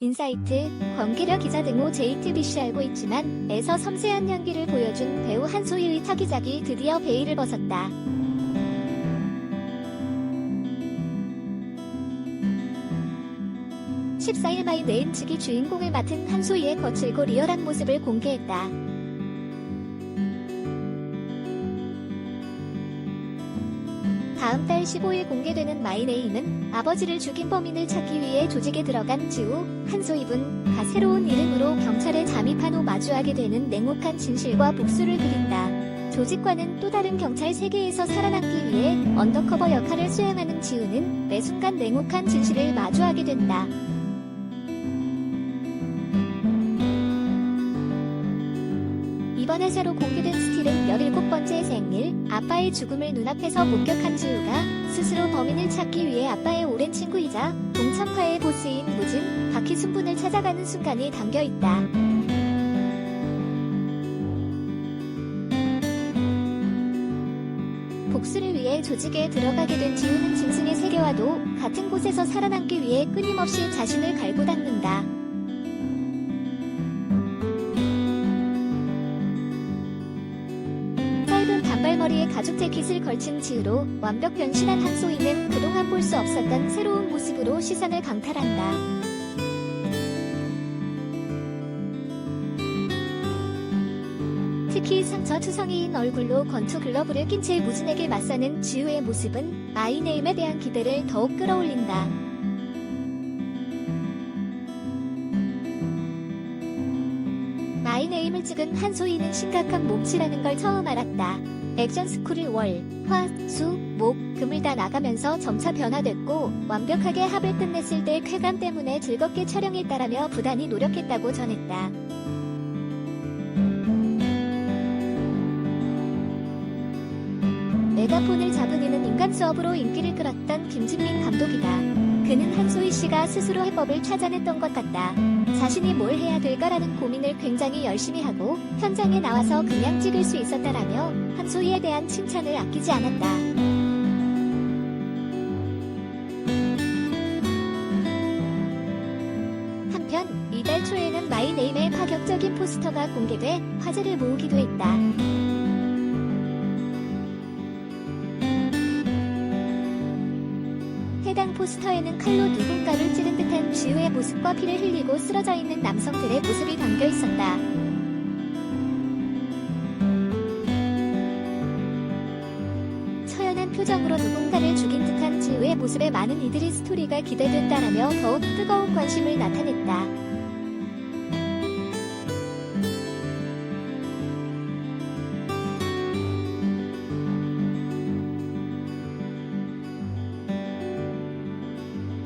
인사이트, 권기려 기자 등호 JTBC 알고 있지만 에서 섬세한 연기를 보여준 배우 한소희의 타기작이 드디어 베일을 벗었다. (14일) 마이네임 측이 주인공을 맡은 한소희의 거칠고 리얼한 모습을 공개했다. 다음 달 15일 공개되는 마이네임은 아버지를 죽인 범인을 찾기 위해 조직에 들어간 지우, 한소입은 가 새로운 이름으로 경찰에 잠입한 후 마주하게 되는 냉혹한 진실과 복수를 그린다. 조직과는 또 다른 경찰 세계에서 살아남기 위해 언더커버 역할을 수행하는 지우는 매 순간 냉혹한 진실을 마주하게 된다. 이번 회사로 공개된 스틸은 17번째 생일, 아빠의 죽음을 눈앞에서 목격한 지우가 스스로 범인을 찾기 위해 아빠의 오랜 친구이자 동참파의 보스인 무진, 박희순분을 찾아가는 순간이 담겨 있다. 복수를 위해 조직에 들어가게 된 지우는 짐승의 세계와도 같은 곳에서 살아남기 위해 끊임없이 자신을 갈고 닦는다. 단발머리에 가죽 재킷을 걸친 지우로 완벽 변신한 한소희는 그동안 볼 수 없었던 새로운 모습으로 시선을 강탈한다. 특히 상처 투성이인 얼굴로 권투 글러브를 낀 채 무진에게 맞서는 지우의 모습은 마이네임에 대한 기대를 더욱 끌어올린다. 마이네임을 찍은 한소희는 심각한 몸치라는 걸 처음 알았다. 액션 스쿨을 월, 화, 수, 목, 금을 다 나가면서 점차 변화됐고 완벽하게 합을 끝냈을 때 쾌감 때문에 즐겁게 촬영했다라며 부단히 노력했다고 전했다. 메가폰을 잡은 이는 인간 수업으로 인기를 끌었던 김진민 감독이다. 그는 한소희 씨가 스스로 해법을 찾아냈던 것 같다. 자신이 뭘 해야 될까라는 고민을 굉장히 열심히 하고 현장에 나와서 그냥 찍을 수 있었다라며 한소희에 대한 칭찬을 아끼지 않았다. 한편 이달 초에는 마이네임의 파격적인 포스터가 공개돼 화제를 모으기도 했다. 포스터에는 칼로 누군가를 찌른 듯한 지우의 모습과 피를 흘리고 쓰러져 있는 남성들의 모습이 담겨 있었다. 처연한 표정으로 누군가를 죽인 듯한 지우의 모습에 많은 이들의 스토리가 기대된다라며 더욱 뜨거운 관심을 나타냈다.